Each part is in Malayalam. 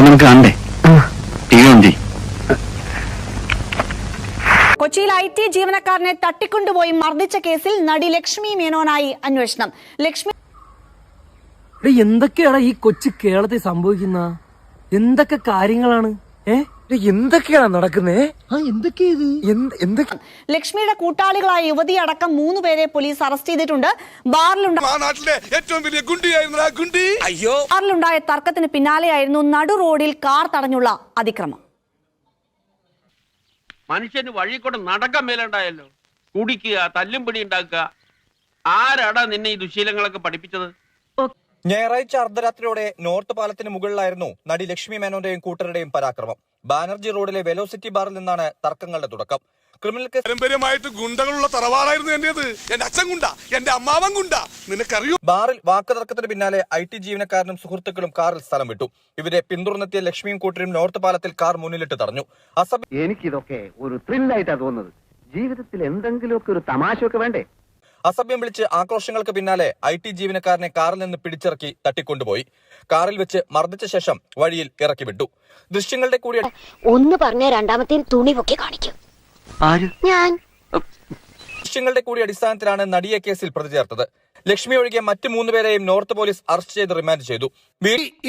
നാളെ നമുക്ക് കാണണ്ടേ ടി വി കൊച്ചിയിൽ ഐ ടി ജീവനക്കാരനെ തട്ടിക്കൊണ്ടുപോയി മർദ്ദിച്ച കേസിൽ നടി ലക്ഷ്മി മേനോനായി അന്വേഷണം. ലക്ഷ്മി എന്തൊക്കെയാണ് എന്തൊക്കെയാടാ ഈ കൊച്ചു കേരളത്തിൽ സംഭവിക്കുന്ന? എന്തൊക്കെ കാര്യങ്ങളാണ്? ഏ? എടാ, എന്തൊക്കെയാണ് നടക്കുന്നത് ലക്ഷ്മിയുടെ കൂട്ടാളികളായ യുവതി അടക്കം മൂന്ന് പേരെ പോലീസ് അറസ്റ്റ് ചെയ്തിട്ടുണ്ട്. ബാറിലുണ്ട ആ നാട്ടിലെ ഏറ്റവും വലിയ ഗുണ്ടിയായിരുന്നു അയ്യോ. ബാറിലുണ്ടായ തർക്കത്തിന് പിന്നാലെയായിരുന്നു നടു റോഡിൽ കാർ തടഞ്ഞുള്ള അതിക്രമം. മനുഷ്യന് വഴി കൂടെ നടക്കാൻ മേലുണ്ടായല്ലോ. കുടിക്കുക തല്ലും പിടി ഉണ്ടാക്കുക. ആരാടാ നിന്നെ ഈ ദുശീലങ്ങളൊക്കെ പഠിപ്പിച്ചത്? ഞായറാഴ്ച അർദ്ധരാത്രിയോടെ നോർത്ത് പാലത്തിന് മുകളിലായിരുന്നു നടി ലക്ഷ്മി മേനോന്റെയും കൂട്ടരുടെയും പരാക്രമം. ബാനർജി റോഡിലെ വെലോസിറ്റി ബാറിൽ നിന്നാണ് തർക്കങ്ങളുടെ തുടക്കം. ക്രിമിനൽ കേസ് പാരമ്പര്യമായിട്ട് ഗുണ്ടകളുള്ള തറവാടായിരുന്നു എന്റേത്. എന്റെ അച്ഛൻ ഗുണ്ട എന്റെ അമ്മാവൻ ഗുണ്ട. നിനക്കറിയൂ ബാറിൽ വാക്കുതർക്കത്തിന് പിന്നാലെ ഐ ടി ജീവനക്കാരനും സുഹൃത്തുക്കളും കാറിൽ സ്ഥലം വിട്ടു. ഇവരെ പിന്തുടർന്നെത്തിയ ലക്ഷ്മിയും കൂട്ടരും നോർത്ത് പാലത്തിൽ കാർ മുന്നിലിട്ട് തടഞ്ഞു. അസഭ്യ എനിക്കിതൊക്കെ ഒരു ത്രില്ലായിട്ടാ തോന്നുന്നത്. ജീവിതത്തിൽ എന്തെങ്കിലുമൊക്കെ ഒരു തമാശ ഒക്കെ വേണ്ടേ? അസഭ്യം വിളിച്ച് ആക്രോശങ്ങൾക്ക് പിന്നാലെ ഐ ടി ജീവനക്കാരനെ കാറിൽ നിന്ന് പിടിച്ചിറക്കി തട്ടിക്കൊണ്ടുപോയി. കാറിൽ വെച്ച് മർദ്ദിച്ച ശേഷം വഴിയിൽ ഇറക്കി വിട്ടു. ദൃശ്യങ്ങളുടെ കൂടി ഒന്ന് പറഞ്ഞ രണ്ടാമത്തെ തുണി പൊക്കി കാണിക്കും ഞാൻ. ദൃശ്യങ്ങളുടെ കൂടി അടിസ്ഥാനത്തിലാണ് നടിയെ കേസിൽ പ്രതി ചേർത്തത്. ലക്ഷ്മി ഒഴികെ മറ്റ് മൂന്നുപേരെയും നോർത്ത് പോലീസ് അറസ്റ്റ് ചെയ്ത് റിമാൻഡ് ചെയ്തു.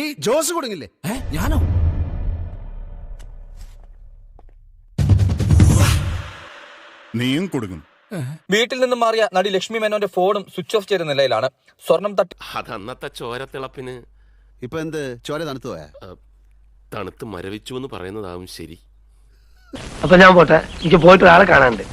ഈ ജോസ് കൊടുങ്ങില്ലേ? ഞാനോ? നീയും കൊടുക്കും വീട്ടിൽ നിന്നും മാറിയ നടി ലക്ഷ്മി മേനോന്റെ ഫോണും സ്വിച്ച് ഓഫ് ചെയ്ത നിലയിലാണ്. സ്വർണം തട്ടി അതന്നത്തെ ചോരത്തിളപ്പിന് ഇപ്പൊ എന്ത്? ചോര തണുത്തു പോയാ? തണുത്ത് മരവിച്ചു എന്ന് പറയുന്നതാവും ശരി. അപ്പൊ ഞാൻ പോട്ടെ. എനിക്ക് പോയിട്ട് ഒരാളെ കാണാനുണ്ട്.